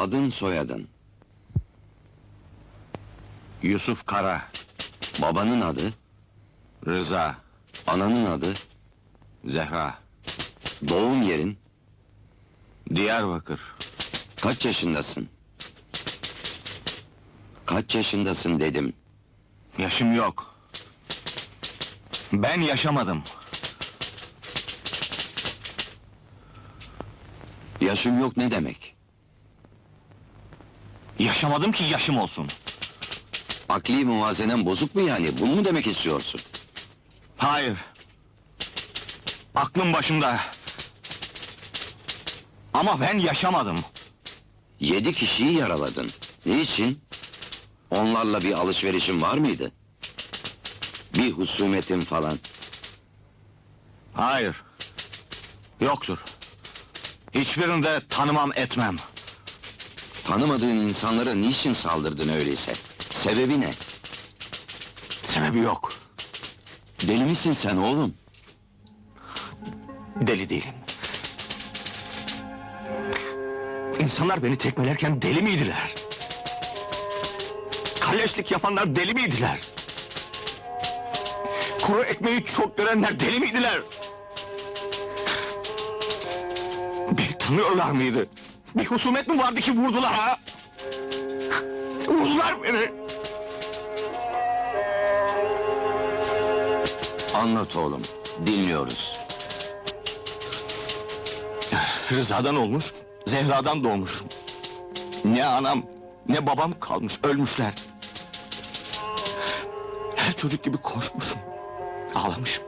Adın soyadın, Yusuf Kara, babanın adı, Rıza, ananın adı, Zehra, doğum yerin, Diyarbakır. kaç yaşındasın? Kaç yaşındasın dedim. Yaşım yok. Ben yaşamadım. Yaşım yok ne demek? Yaşamadım ki yaşım olsun. Akli muvazenen bozuk mu yani? Bunu mu demek istiyorsun? Hayır. Aklım başımda. Ama ben yaşamadım. Yedi kişiyi yaraladın. Ne için? Onlarla bir alışverişin var mıydı? Bir husumetin falan. Hayır. Yoktur. Hiçbirini de tanımam etmem. Tanımadığın insanlara niçin saldırdın öyleyse? Sebebi ne? Sebebi yok. Deli misin sen oğlum? Deli değilim. İnsanlar beni tekmelerken deli miydiler? Kalleşlik yapanlar deli miydiler? Kuru ekmeği çok görenler deli miydiler? Beni tanıyorlar mıydı? Bir husumet mi vardı ki vurdular ha? Vurdular beni! Anlat oğlum, dinliyoruz. Rıza'dan olmuş, Zehra'dan doğmuş. Ne anam, ne babam kalmış, ölmüşler. Her çocuk gibi koşmuşum, ağlamışım.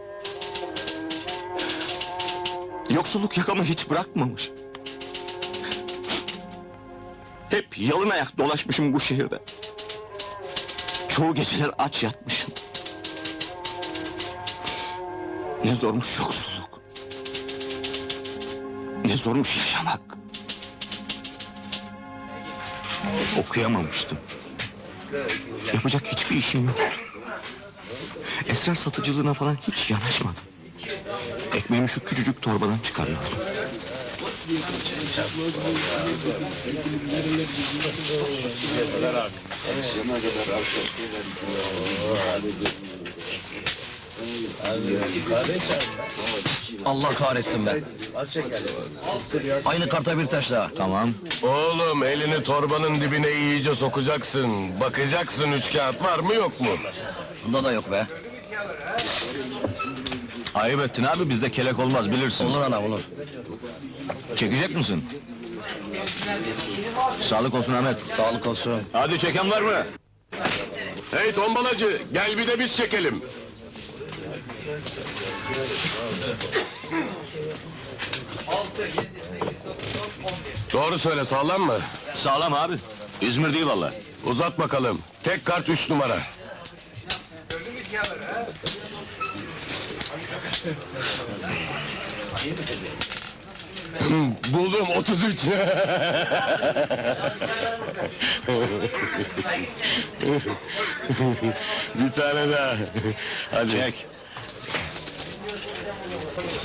Yoksulluk yakamı hiç bırakmamış. Hep yalın ayak dolaşmışım bu şehirde. Çoğu geceler aç yatmışım. Ne zormuş yoksulluk. Ne zormuş yaşamak. Okuyamamıştım. Yapacak hiçbir işim yoktu. Esrar satıcılığına falan hiç yanaşmadım. Ekmeğimi şu küçücük torbadan çıkarıyordum. Allah kahretsin be. Aynı karta bir taş daha. Tamam. Oğlum elini torbanın dibine iyice sokacaksın. Bakacaksın üç kağıt var mı yok mu? Bunda da yok be. Ayıp ettin abi bizde kelek olmaz bilirsin. Olur ana olur. Çekecek misin? Sağlık olsun Ahmet. Sağlık olsun. Hadi çeken var mı? Hey tombalacı gel bir de biz çekelim. Doğru söyle sağlam mı? Sağlam abi. İzmir değil valla. Uzat bakalım. Tek kart üç numara. Buldum 33. bir tane daha. Hadi. Çek.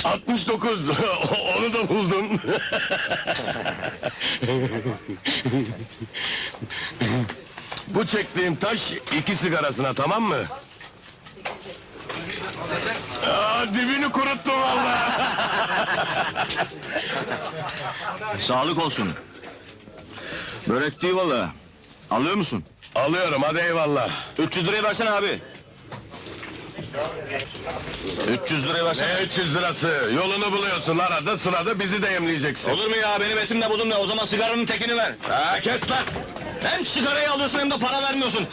69. Onu da buldum. Bu çektiğim taş iki sigarasına tamam mı? Aa, dibini kuruttum valla. Sağlık olsun. Börek değil valla. Alıyor musun? Alıyorum hadi eyvallah. 300 lirayı versene abi. 300 lirayı versene. Ne 300 lirası? Yolunu buluyorsun arada sırada bizi de yemleyeceksin. Olur mu ya benim etim de budum ne o zaman sigaranın tekini ver. Ha, kes lan! Hem sigarayı alıyorsun hem de para vermiyorsun.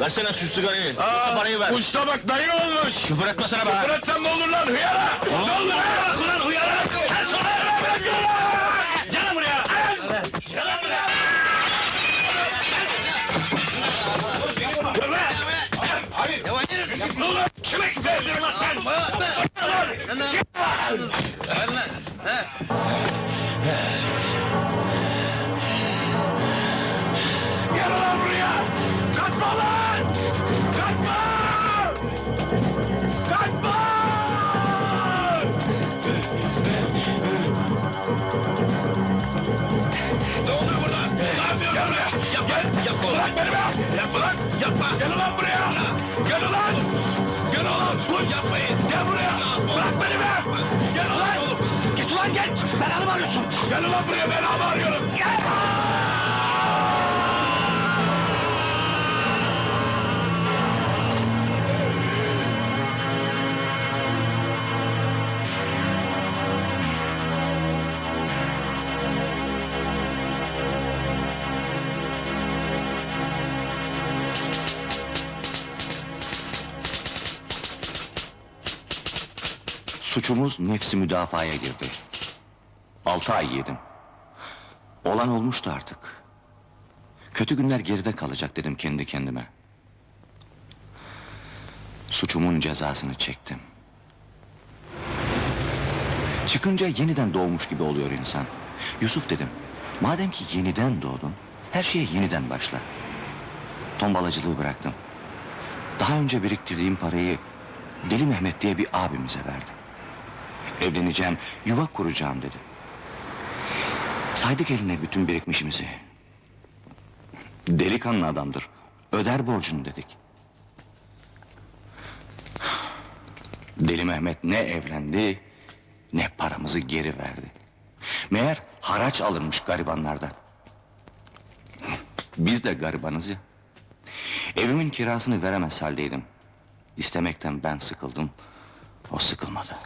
Versene şu sigarayı. Aa, parayı ver. Uçta bak dayı olmuş. Küfür etmesene be. Bıraksam ne olur lan hıyara? Ne olur hıyara? Ulan uyarı! Sen sonra Gel buraya! Gel buraya! Kime küfür ediyorsun lan sen? Gel Gel buraya belanı arıyorum. Gel. Suçumuz nefsi müdafaya girdi. Altı ay yedim. Olan olmuştu artık. Kötü günler geride kalacak dedim kendi kendime. Suçumun cezasını çektim. Çıkınca yeniden doğmuş gibi oluyor insan. Yusuf dedim, madem ki yeniden doğdun, her şeye yeniden başla. Tombalacılığı bıraktım. Daha önce biriktirdiğim parayı Deli Mehmet diye bir abimize verdim. Evleneceğim, yuva kuracağım dedi. Saydık eline bütün birikmişimizi. Delikanlı adamdır. Öder borcunu dedik. Deli Mehmet ne evlendi, ne paramızı geri verdi. Meğer haraç alınmış garibanlardan. Biz de garibanız ya. Evimin kirasını veremez haldeydim. İstemekten ben sıkıldım, o sıkılmadı.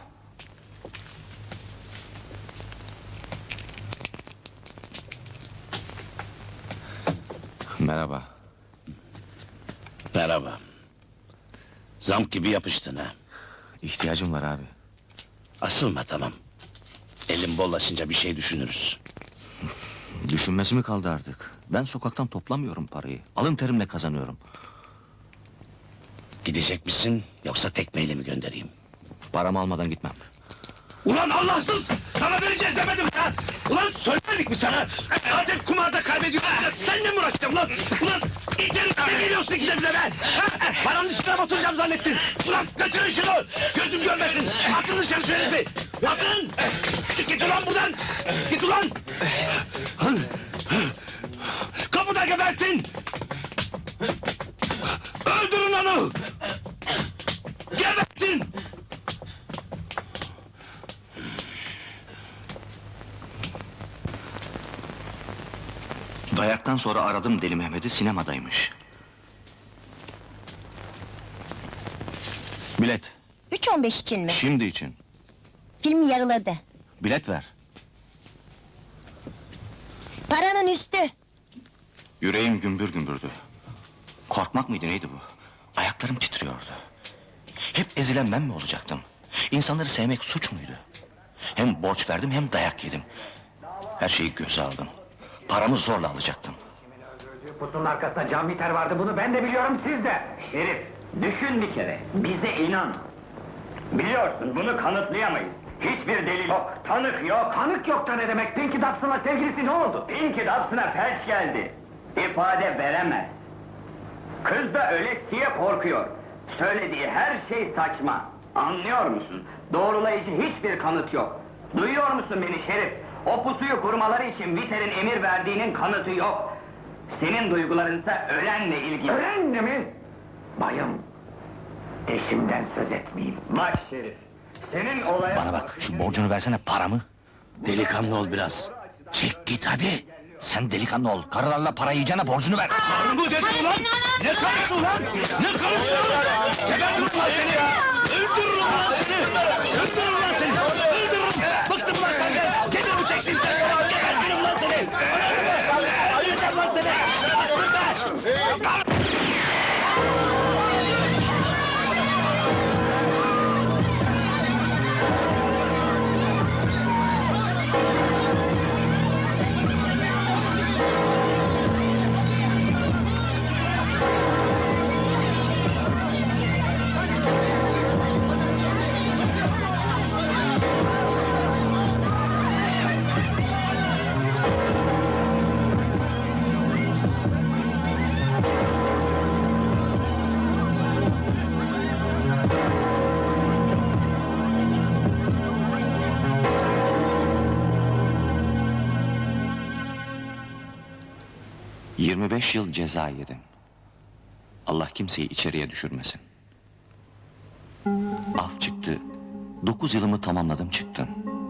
Merhaba. Merhaba. Zam gibi yapıştın ha. İhtiyacım var abi. Asılma tamam. Elim bollaşınca bir şey düşünürüz. Düşünmesi mi kaldı artık? Ben sokaktan toplamıyorum parayı. Alın terimle kazanıyorum. Gidecek misin yoksa tekmeyle mi göndereyim? Paramı almadan gitmem. Ulan Allahsız! Sana vereceğiz demedim lan! Ulan söylemedik mi sana? Zaten kumarda kaybediyorsun. Seninle mi uğraşacağım lan? Ulan İçeri ne geliyorsun ikide bile be? Ha? Paranın üstüne mi oturacağım zannettin? Ulan götürün şunu! Gözüm görmesin! Atın dışarı şu herifi! Atın! Çık git ulan buradan! Git ulan! Kapıda gebertin! Öldürün onu! Gebertin! Dayaktan sonra aradım Deli Mehmet'i sinemadaymış. Bilet, 3.15 için mi? şimdi için. Film yarıladı. Bilet ver. Paranın üstü. Yüreğim gümbür gümbürdü. Korkmak mıydı neydi bu? Ayaklarım titriyordu. Hep ezilen ben mi olacaktım? İnsanları sevmek suç muydu? Hem borç verdim hem dayak yedim. Her şeyi göze aldım. Paramı zorla alacaktım. Pusunun arkasında can biter vardı bunu ben de biliyorum siz de. Şerif düşün bir kere bize inan. Biliyorsun bunu kanıtlayamayız. Hiçbir delil yok, tanık yok. Tanık yok da ne demek? Pinky Dobson'la sevgilisi ne oldu? Pinky Dobson'a felç geldi. İfade veremez. Kız da ölesiye korkuyor. Söylediği her şey saçma. Anlıyor musun? Doğrulayıcı hiçbir kanıt yok. Duyuyor musun beni Şerif? O pusuyu kurmaları için Viter'in emir verdiğinin kanıtı yok. Senin duygularınsa ölenle ilgili. Ölenle mi? Bayım, eşimden söz etmeyeyim. Bak Şerif, senin olaya... Bana bak, şu borcunu versene paramı. Delikanlı ol biraz. Çek git hadi. Sen delikanlı ol. Karılarla para yiyeceğine borcunu ver. Karın bu dedi ulan! Ne karısı ulan? Ne karısı ulan? Gebertirim ulan seni ya! Öldürürüm ulan seni! Öldürürüm ulan seni! 25 yıl ceza yedim. Allah kimseyi içeriye düşürmesin. Af çıktı. 9 yılımı tamamladım çıktım.